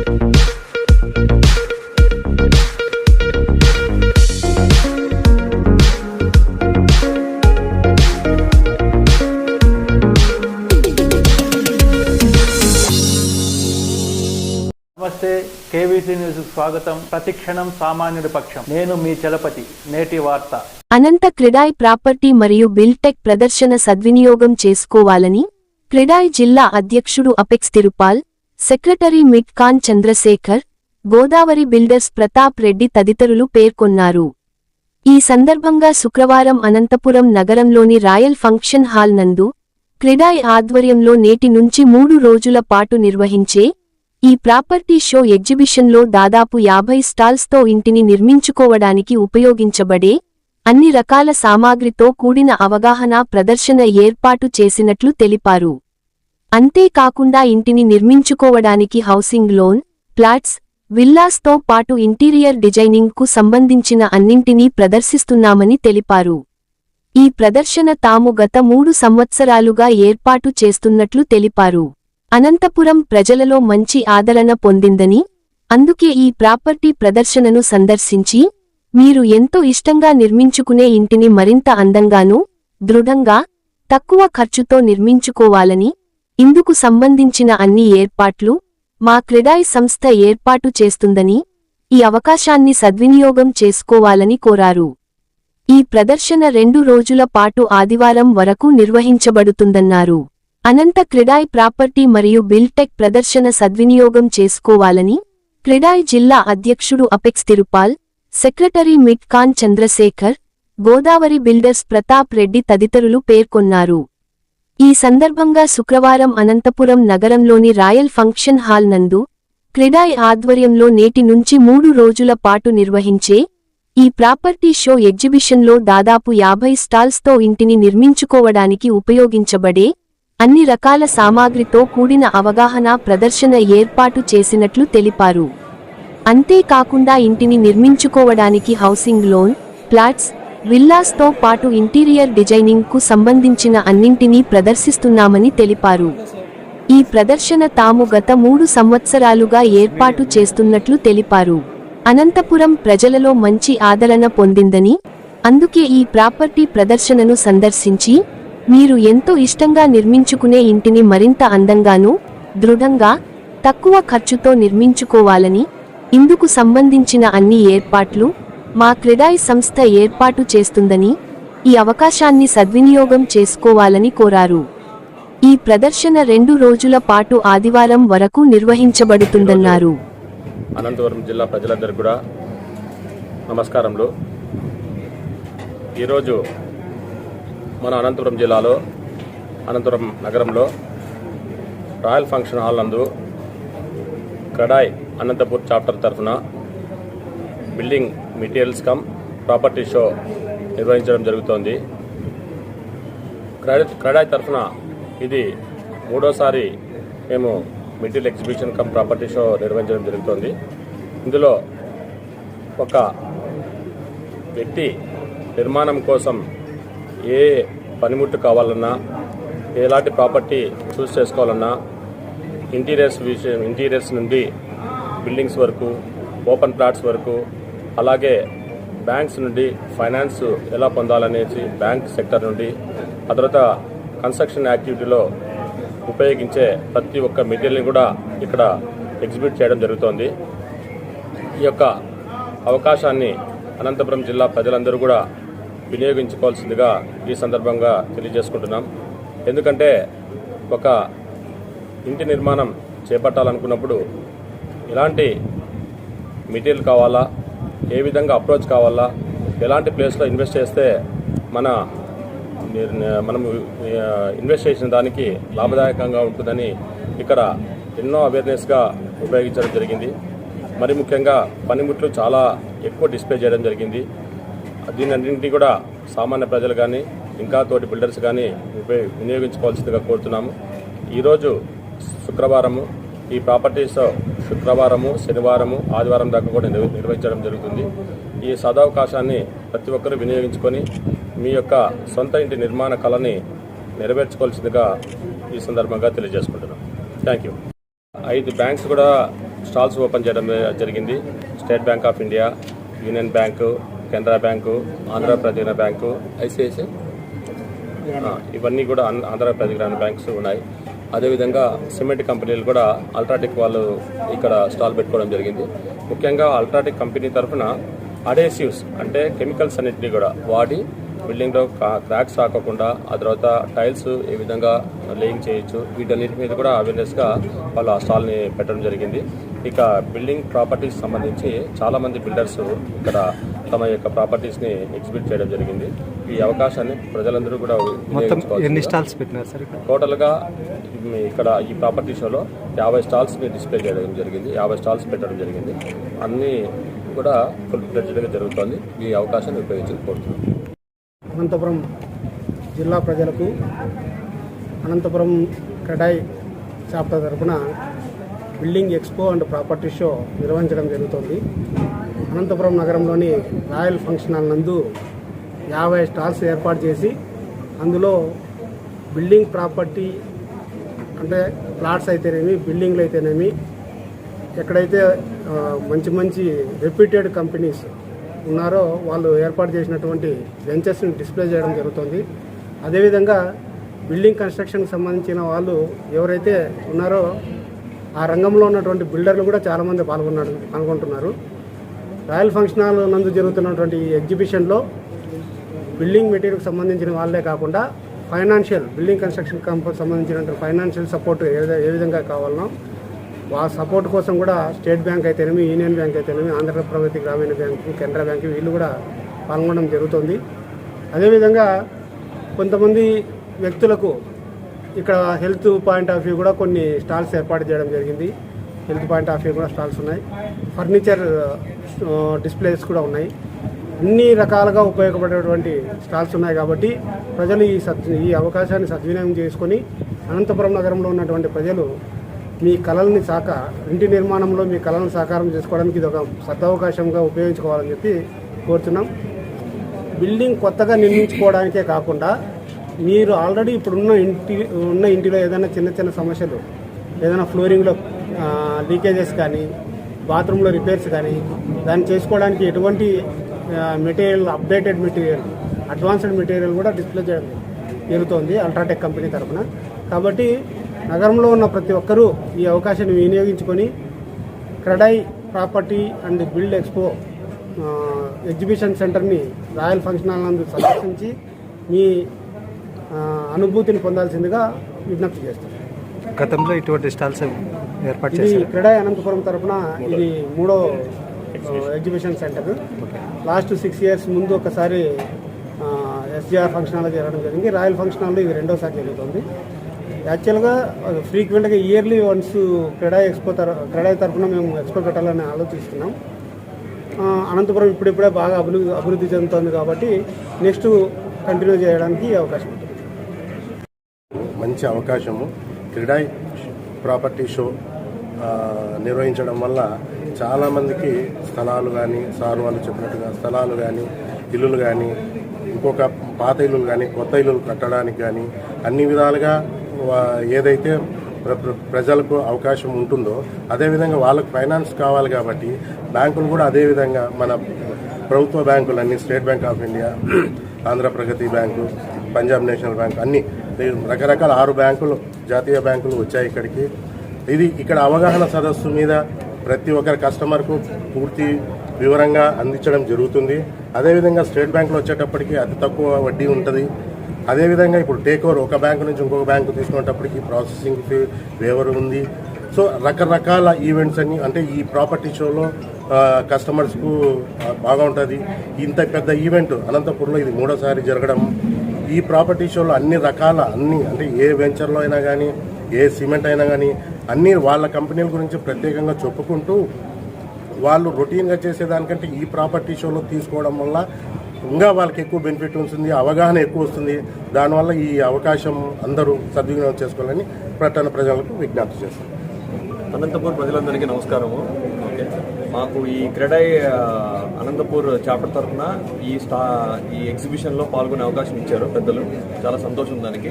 నమస్తే KVC news స్వాగతం. ప్రతిక్షణం సామాన్యుడి పక్షం. నేను మీ చలపతి నేటి వార్త. అనంత క్రిడాయ్ ప్రాపర్టీ మరియు బిల్టెక్ ప్రదర్శన సద్వినియోగం చేసుకోవాలని క్రిడాయ్ జిల్లా అధ్యక్షుడు అపెక్స్ తిరుపాల్ సెక్రటరీ మిడ్ ఖాన్ చంద్రశేఖర్ గోదావరి బిల్డర్స్ ప్రతాప్ రెడ్డి తదితరులు పేర్కొన్నారు. ఈ సందర్భంగా శుక్రవారం అనంతపురం నగరంలోని రాయల్ ఫంక్షన్ హాల్ నందు క్రిడాయ్ ఆధ్వర్యంలో నేటి నుంచి మూడు రోజుల పాటు నిర్వహించే ఈ ప్రాపర్టీ షో ఎగ్జిబిషన్లో దాదాపు యాభై స్టాల్స్తో ఇంటిని నిర్మించుకోవడానికి ఉపయోగించబడే అన్ని రకాల సామాగ్రితో కూడిన అవగాహన ప్రదర్శన ఏర్పాటు చేసినట్లు తెలిపారు. అంతేకాకుండా ఇంటిని నిర్మించుకోవడానికి హౌసింగ్ లోన్ ప్లాట్స్ విల్లాస్తో పాటు ఇంటీరియర్ డిజైనింగ్కు సంబంధించిన అన్నింటినీ ప్రదర్శిస్తున్నామని తెలిపారు. ఈ ప్రదర్శన తాము గత మూడు సంవత్సరాలుగా ఏర్పాటు చేస్తున్నట్లు తెలిపారు. అనంతపురం ప్రజలలో మంచి ఆదరణ పొందిందని అందుకే ఈ ప్రాపర్టీ ప్రదర్శనను సందర్శించి మీరు ఎంతో ఇష్టంగా నిర్మించుకునే ఇంటిని మరింత అందంగానూ దృఢంగా తక్కువ ఖర్చుతో నిర్మించుకోవాలని ఇందుకు సంబంధించిన అన్ని ఏర్పాట్లు మా క్రెడాయ్ సంస్థ ఏర్పాటు చేస్తుందని ఈ అవకాశాన్ని సద్వినియోగం చేసుకోవాలని కోరారు. ఈ ప్రదర్శన రెండు రోజుల పాటు ఆదివారం వరకు నిర్వహించబడుతుందన్నారు. అనంత క్రిడాయ్ ప్రాపర్టీ మరియు బిల్టెక్ ప్రదర్శన సద్వినియోగం చేసుకోవాలని క్రిడాయ్ జిల్లా అధ్యక్షుడు అపెక్స్ తిరుపాల్ సెక్రటరీ మిట్ఖాన్ చంద్రశేఖర్ గోదావరి బిల్డర్స్ ప్రతాప్ రెడ్డి తదితరులు పేర్కొన్నారు. ఈ సందర్భంగా శుక్రవారం అనంతపురం నగరంలోని రాయల్ ఫంక్షన్ హాల్ నందు క్రిడాయ్ ఆధ్వర్యంలో నేటి నుంచి మూడు రోజుల పాటు నిర్వహించే ఈ ప్రాపర్టీ షో ఎగ్జిబిషన్లో దాదాపు యాభై స్టాల్స్తో ఇంటిని నిర్మించుకోవడానికి ఉపయోగించబడే అన్ని రకాల సామాగ్రితో కూడిన అవగాహన ప్రదర్శన ఏర్పాటు చేసినట్లు తెలిపారు. అంతేకాకుండా ఇంటిని నిర్మించుకోవడానికి హౌసింగ్ లోన్ ప్లాట్స్ విల్లాస్తో పాటు ఇంటీరియర్ డిజైనింగ్కు సంబంధించిన అన్నింటినీ ప్రదర్శిస్తున్నామని తెలిపారు. ఈ ప్రదర్శన తాము గత మూడు సంవత్సరాలుగా ఏర్పాటు చేస్తున్నట్లు తెలిపారు. అనంతపురం ప్రజలలో మంచి ఆదరణ పొందిందని అందుకే ఈ ప్రాపర్టీ ప్రదర్శనను సందర్శించి మీరు ఎంతో ఇష్టంగా నిర్మించుకునే ఇంటిని మరింత అందంగానూ దృఢంగా తక్కువ ఖర్చుతో నిర్మించుకోవాలని ఇందుకు సంబంధించిన అన్ని ఏర్పాట్లు మా క్రెడాయ్ సంస్థ ఏర్పాటు చేస్తుందని ఈ అవకాశాన్ని సద్వినియోగం చేసుకోవాలని కోరారు. ఈ ప్రదర్శన రెండు రోజుల పాటు ఆదివారం వరకు నిర్వహించబడుతుందన్నారు. అనంతపురం జిల్లా ప్రజలందరికీ కూడా నమస్కారములు. ఈరోజు మన అనంతపురం జిల్లాలో అనంతపురం నగరంలో రాయల్ ఫంక్షన్ హాల్ నందు కడాయ్ అనంతపూర్ చాప్టర్ తరఫున building materials cum property show నిర్వహించడం జరుగుతోంది. క్రెడాయ్ క్రెడాయ్ తరఫున ఇది మూడోసారి మేము material exhibition cum property show నిర్వహించడం జరుగుతోంది. ఇందులో ఒక వ్యక్తి నిర్మాణం కోసం ఏ పనిముట్టు కావాలన్నా ఎలాంటి ప్రాపర్టీ చూస్ చేసుకోవాలన్నా ఇంటీరియర్స్ విషయం ఇంటీరియర్స్ నుండి బిల్డింగ్స్ వరకు ఓపెన్ ప్లాట్స్ వరకు అలాగే బ్యాంక్స్ నుండి ఫైనాన్స్ ఎలా పొందాలనేసి బ్యాంక్ సెక్టర్ నుండి ఆ తర్వాత కన్స్ట్రక్షన్ యాక్టివిటీలో ఉపయోగించే ప్రతి ఒక్క మెటీరియల్ని కూడా ఇక్కడ ఎగ్జిబిట్ చేయడం జరుగుతోంది. ఈ యొక్క అవకాశాన్ని అనంతపురం జిల్లా ప్రజలందరూ కూడా వినియోగించుకోవాల్సిందిగా ఈ సందర్భంగా తెలియజేసుకుంటున్నాం. ఎందుకంటే ఒక ఇంటి నిర్మాణం చేపట్టాలనుకున్నప్పుడు ఎలాంటి మెటీరియల్ కావాలా ఏ విధంగా అప్రోచ్ కావాలా? ఎలాంటి ప్లేస్లో ఇన్వెస్ట్ చేస్తే మన మనం ఇన్వెస్ట్ చేసిన దానికి లాభదాయకంగా ఉంటుందని ఇక్కడ ఎన్నో అవేర్నెస్గా ఉపయోగించడం జరిగింది. మరి ముఖ్యంగా పనిముట్లు చాలా ఎక్కువ డిస్ప్లే చేయడం జరిగింది. దీని అన్నింటినీ కూడా సామాన్య ప్రజలు కానీ ఇంకా తోటి బిల్డర్స్ కానీ ఉపయోగ వినియోగించుకోవాల్సిందిగా కోరుతున్నాము. ఈరోజు శుక్రవారము ఈ ప్రాపర్టీస్ శుక్రవారము శనివారము ఆదివారం దాకా కూడా నిర్వహించడం జరుగుతుంది. ఈ సదవకాశాన్ని ప్రతి ఒక్కరూ వినియోగించుకొని మీ యొక్క సొంత ఇంటి నిర్మాణ కళని నెరవేర్చుకోవాల్సిందిగా ఈ సందర్భంగా తెలియజేసుకుంటున్నాం. థ్యాంక్ యూ ఐదు బ్యాంక్స్ కూడా స్టాల్స్ ఓపెన్ చేయడం జరిగింది. State Bank of India Union bank Canara bank Andhra Pradesh bank ICICI. ఇవన్నీ కూడా ఆంధ్ర- ఆంధ్రప్రదేశ్ బ్యాంక్స్ ఉన్నాయి. అదేవిధంగా సిమెంట్ కంపెనీలు కూడా అల్ట్రాటెక్ వాళ్ళు ఇక్కడ స్టాల్ పెట్టుకోవడం జరిగింది. ముఖ్యంగా అల్ట్రాటెక్ కంపెనీ తరఫున అడేసివ్స్ అంటే కెమికల్స్ అన్నింటినీ కూడా వాడి బిల్డింగ్లో క్రాక్స్ రాకుండా ఆ తర్వాత టైల్స్ ఏ విధంగా లేయింగ్ చేయొచ్చు వీటన్నిటి మీద కూడా అవేర్నెస్గా వాళ్ళు ఆ స్టాల్ని పెట్టడం జరిగింది. ఇక బిల్డింగ్ ప్రాపర్టీస్ సంబంధించి చాలామంది బిల్డర్స్ ఇక్కడ తమ యొక్క ప్రాపర్టీస్ని ఎగ్జిబిట్ చేయడం జరిగింది. ఈ అవకాశాన్ని ప్రజలందరూ కూడా ఎన్ని స్టాల్స్ పెట్టినారు సార్ టోటల్గా ఇక్కడ ఈ ప్రాపర్టీ షోలో యాభై స్టాల్స్ని డిస్ప్లే చేయడం జరిగింది. యాభై స్టాల్స్ పెట్టడం జరిగింది. అన్నీ కూడా ఫుల్ ఫ్లెడ్జ్డ్గా జరుగుతోంది. ఈ అవకాశాన్ని ఉపయోగించి కోరుతున్నాను అనంతపురం జిల్లా ప్రజలకు అనంతపురం క్రెడాయ్ చాప్టర్ తరపున building expo and property show నిర్వహించడం జరుగుతోంది. అనంతపురం నగరంలోని రాయల్ ఫంక్షన్ హాల్ నందు యాభై స్టాల్స్ ఏర్పాటు చేసి అందులో బిల్డింగ్ ప్రాపర్టీ అంటే ప్లాట్స్ అయితేనేమి బిల్డింగ్లు అయితేనేమి ఎక్కడైతే మంచి మంచి రెప్యూటెడ్ కంపెనీస్ ఉన్నారో వాళ్ళు ఏర్పాటు చేసినటువంటి బెంచెస్ని డిస్ప్లే చేయడం జరుగుతుంది. అదేవిధంగా బిల్డింగ్ కన్స్ట్రక్షన్కి సంబంధించిన వాళ్ళు ఎవరైతే ఉన్నారో ఆ రంగంలో ఉన్నటువంటి బిల్డర్లు కూడా చాలామంది పాల్గొన్నారు పాల్గొంటున్నారు. రాయల్ ఫంక్షన్ హాల్ నందు జరుగుతున్నటువంటి ఈ ఎగ్జిబిషన్లో బిల్డింగ్ మెటీరియల్కి సంబంధించిన వాళ్ళే కాకుండా ఫైనాన్షియల్ బిల్డింగ్ కన్స్ట్రక్షన్ కంపెనీ సంబంధించినటువంటి ఫైనాన్షియల్ సపోర్ట్ ఏ ఏ విధంగా కావాలనో ఆ సపోర్ట్ కోసం కూడా స్టేట్ బ్యాంక్ అయితేనేమి యూనియన్ బ్యాంక్ అయితేనేమి ఆంధ్ర ప్రగతి గ్రామీణ బ్యాంకు కెనరా బ్యాంకు వీళ్ళు కూడా పాల్గొనడం జరుగుతుంది. అదేవిధంగా కొంతమంది వ్యక్తులకు ఇక్కడ హెల్త్ పాయింట్ ఆఫ్ వ్యూ కూడా కొన్ని స్టాల్స్ ఏర్పాటు చేయడం జరిగింది. హెల్త్ పాయింట్ ఆఫ్ వ్యూ కూడా స్టాల్స్ ఉన్నాయి. ఫర్నిచర్ డిస్ప్లేస్ కూడా ఉన్నాయి. అన్ని రకాలుగా ఉపయోగపడేటువంటి స్టాల్స్ ఉన్నాయి కాబట్టి ప్రజలు ఈ సద్ ఈ అవకాశాన్ని సద్వినియోగం చేసుకొని అనంతపురం నగరంలో ఉన్నటువంటి ప్రజలు మీ కళల్ని సాక ఇంటి నిర్మాణంలో మీ కళలను సాకారం చేసుకోవడానికి ఇది ఒక సదవకాశంగా ఉపయోగించుకోవాలని చెప్పి కోరుతున్నాం బిల్డింగ్ కొత్తగా నిర్మించుకోవడానికే కాకుండా మీరు ఆల్రెడీ ఇప్పుడున్న ఇంటి ఉన్న ఇంటిలో ఏదైనా చిన్న చిన్న సమస్యలు ఏదైనా ఫ్లోరింగ్లో లీకేజెస్ కానీ బాత్రూంలో రిపేర్స్ కానీ దాన్ని చేసుకోవడానికి ఎటువంటి material updated material advanced material కూడా డిస్ప్లే చేయడం జరుగుతోంది అల్ట్రాటెక్ కంపెనీ తరఫున. కాబట్టి నగరంలో ఉన్న ప్రతి ఒక్కరూ ఈ అవకాశాన్ని వినియోగించుకొని CREDAI property and build expo exhibition సెంటర్ని రాయల్ ఫంక్షన్ హాల్ నందు సందర్శించి మీ అనుభూతిని పొందాల్సిందిగా విజ్ఞప్తి చేస్తాను గతంలో ఇటువంటి స్టాల్స్ ఏర్పాటు ఇది చేశారు? క్రీడా అనంతపురం తరఫున ఇది మూడో exhibition centre. Last six years ముందు ఒకసారి ఎస్జిఆర్ ఫంక్షన్ హాల్లో జరగడం జరిగింది. రాయల్ ఫంక్షన్ హాల్లో ఇది రెండోసారి జరుగుతుంది. యాక్చువల్గా ఫ్రీక్వెంట్గా ఇయర్లీ వన్స్ క్రీడా ఎక్స్పో తర క్రీడా తరఫున మేము ఎక్స్పో పెట్టాలని ఆలోచిస్తున్నాం. అనంతపురం ఇప్పుడిప్పుడే బాగా అభివృద్ధి అభివృద్ధి చెందుతోంది కాబట్టి నెక్స్ట్ కంటిన్యూ చేయడానికి అవకాశం ఉంటుంది. మంచి అవకాశము. క్రీడా ప్రాపర్టీ షో నిర్వహించడం వల్ల చాలామందికి స్థలాలు కానీ సార్ వాళ్ళు చెప్పినట్టుగా స్థలాలు కానీ ఇల్లులు కానీ ఇంకొక పాత ఇల్లులు కానీ కొత్త ఇల్లులు కట్టడానికి కానీ అన్ని విధాలుగా ఏదైతే ప్ర- ప్రజలకు అవకాశం ఉంటుందో అదేవిధంగా వాళ్ళకు ఫైనాన్స్ కావాలి కాబట్టి బ్యాంకులు కూడా అదేవిధంగా మన ప్రభుత్వ బ్యాంకులన్నీ State Bank of India Andhra Pragathi Bank Punjab National Bank అన్ని రకరకాల ఆరు బ్యాంకులు జాతీయ బ్యాంకులు వచ్చాయి ఇక్కడికి. ఇది ఇక్కడ అవగాహన సదస్సు మీద ప్రతి ఒక్కరి కస్టమర్కు పూర్తి వివరంగా అందించడం జరుగుతుంది. అదేవిధంగా స్టేట్ బ్యాంకులో వచ్చేటప్పటికి అతి తక్కువ వడ్డీ ఉంటుంది. అదేవిధంగా ఇప్పుడు టేక్ ఓవర్ ఒక బ్యాంకు నుంచి ఇంకొక బ్యాంకు తీసుకునేటప్పటికి ప్రాసెసింగ్ ఫీ వేవర్ ఉంది. సో రకరకాల ఈవెంట్స్ అన్ని అంటే ఈ ప్రాపర్టీ షోలో కస్టమర్స్కు బాగుంటుంది బాగా ఉంటుంది ఇంత పెద్ద ఈవెంట్ అనంతపురంలో ఇది మూడోసారి జరగడం. ఈ ప్రాపర్టీ షోలో అన్ని రకాల అన్ని అంటే ఏ వెంచర్లో అయినా కానీ ఏ సిమెంట్ అయినా కానీ అన్ని వాళ్ళ కంపెనీల గురించి ప్రత్యేకంగా చెప్పుకుంటూ వాళ్ళు రొటీన్గా చేసేదానికంటే ఈ ప్రాపర్టీ షోలో తీసుకోవడం వల్ల ఇంకా వాళ్ళకి ఎక్కువ బెనిఫిట్ ఉంటుంది అవగాహన ఎక్కువ వస్తుంది. దానివల్ల ఈ అవకాశం అందరూ సద్వినియోగం చేసుకోవాలని పట్టణ ప్రజలకు విజ్ఞప్తి చేస్తారు అనంతపూర్ ప్రజలందరికీ నమస్కారము. ఓకే. మాకు ఈ క్రెడై అనంతపూర్ చాప్టర్ తరఫున ఈ స్టా ఈ ఎగ్జిబిషన్లో పాల్గొనే అవకాశం ఇచ్చారు పెద్దలు. చాలా సంతోషం దానికి.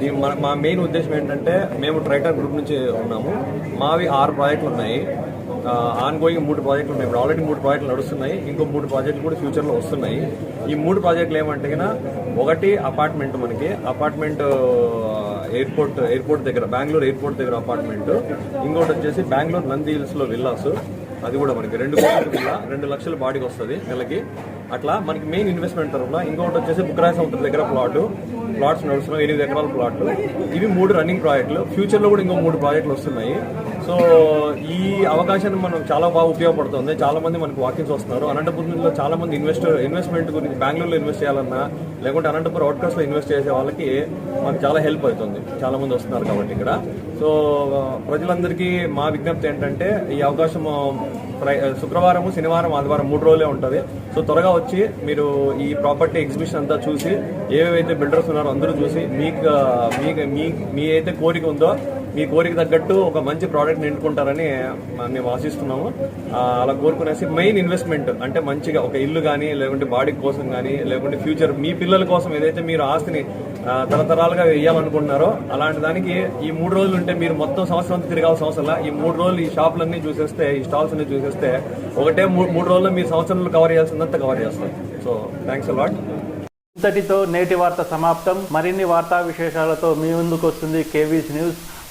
దీని మన మా మెయిన్ ఉద్దేశం ఏంటంటే మేము ట్రైటర్ గ్రూప్ నుంచి ఉన్నాము. మావి ఆరు ప్రాజెక్టులు ఉన్నాయి ఆన్ గోయింగ్ మూడు ప్రాజెక్టులు ఉన్నాయి. ఇప్పుడు ఆల్రెడీ మూడు ప్రాజెక్టులు నడుస్తున్నాయి. ఇంకో మూడు ప్రాజెక్టులు కూడా ఫ్యూచర్లో వస్తున్నాయి. ఈ మూడు ప్రాజెక్టులు ఏమంటే కన్నా ఒకటి అపార్ట్మెంట్ మనకి. అపార్ట్మెంట్ ఎయిర్పోర్ట్ ఎయిర్పోర్ట్ దగ్గర బెంగళూరు ఎయిర్పోర్ట్ దగ్గర అపార్ట్మెంట్ ఇంకోటి వచ్చేసి బెంగళూరు నంది హిల్స్లో విల్లాస్ అది కూడా మనకి. రెండు కోట్ల విల్లా రెండు లక్షల బాడీకి వస్తుంది నెలకి. అట్లా మనకి మెయిన్ ఇన్వెస్ట్మెంట్ తరఫున ఇంకొకటి వచ్చేసి బుక్రాయ్ సముద్ర దగ్గర ప్లాట్ ప్లాట్స్ నడుస్తున్నాయి. ఎనిమిది ఎకరాల ప్లాట్లు ఇవి మూడు రన్నింగ్ ప్రాజెక్టులు ఫ్యూచర్లో కూడా ఇంకో మూడు ప్రాజెక్టులు వస్తున్నాయి. సో ఈ అవకాశాన్ని మనం చాలా బాగా ఉపయోగపడుతుంది. చాలా మంది మనకు వాకింగ్స్ వస్తున్నారు. అనంతపురంలో చాలా మంది ఇన్వెస్టర్ ఇన్వెస్ట్మెంట్ గురించి బెంగళూరులో ఇన్వెస్ట్ చేయాలన్నా లేకుంటే అనంతపురం అవుట్కట్స్లో ఇన్వెస్ట్ చేసే వాళ్ళకి మనకు చాలా హెల్ప్ అవుతుంది. చాలా మంది వస్తున్నారు కాబట్టి ఇక్కడ. సో ప్రజలందరికీ మా విజ్ఞప్తి ఏంటంటే ఈ అవకాశం శుక్రవారం శనివారం ఆదివారం మూడు రోజులే ఉంటుంది. సో త్వరగా వచ్చి మీరు ఈ ప్రాపర్టీ ఎగ్జిబిషన్ అంతా చూసి ఏవేవైతే బిల్డర్స్ ఉన్నారో అందరూ చూసి మీకు మీకు మీ మీ అయితే కోరిక ఉందో మీ కోరిక తగ్గట్టు ఒక మంచి ప్రోడక్ట్ ఎన్నుకుంటారని మేము ఆశిస్తున్నాము. అలా కోరుకునేసి మెయిన్ ఇన్వెస్ట్మెంట్ అంటే మంచిగా ఒక ఇల్లు కానీ లేకుంటే బాడీ కోసం కానీ లేకుంటే ఫ్యూచర్ మీ పిల్లల కోసం ఏదైతే మీరు ఆస్తిని తరతరాలుగా వేయాలనుకుంటున్నారో అలాంటి దానికి ఈ మూడు రోజులు ఉంటే మీరు మొత్తం సంవత్సరం అంతా తిరగాల్సిన అవసరం ఈ మూడు రోజులు ఈ షాపులన్నీ చూసేస్తే ఈ స్టాల్స్ అన్ని చూసేస్తే ఒకటే మూడు రోజుల్లో మీరు సంవత్సరంలో కవర్ చేయాల్సిందంతా కవర్ చేస్తారు సో థ్యాంక్స్ అలాట్ ఇంతటితో నేటి వార్త సమాప్తం. మరిన్ని వార్తా విశేషాలతో మీ ముందుకు వస్తుంది KV's news.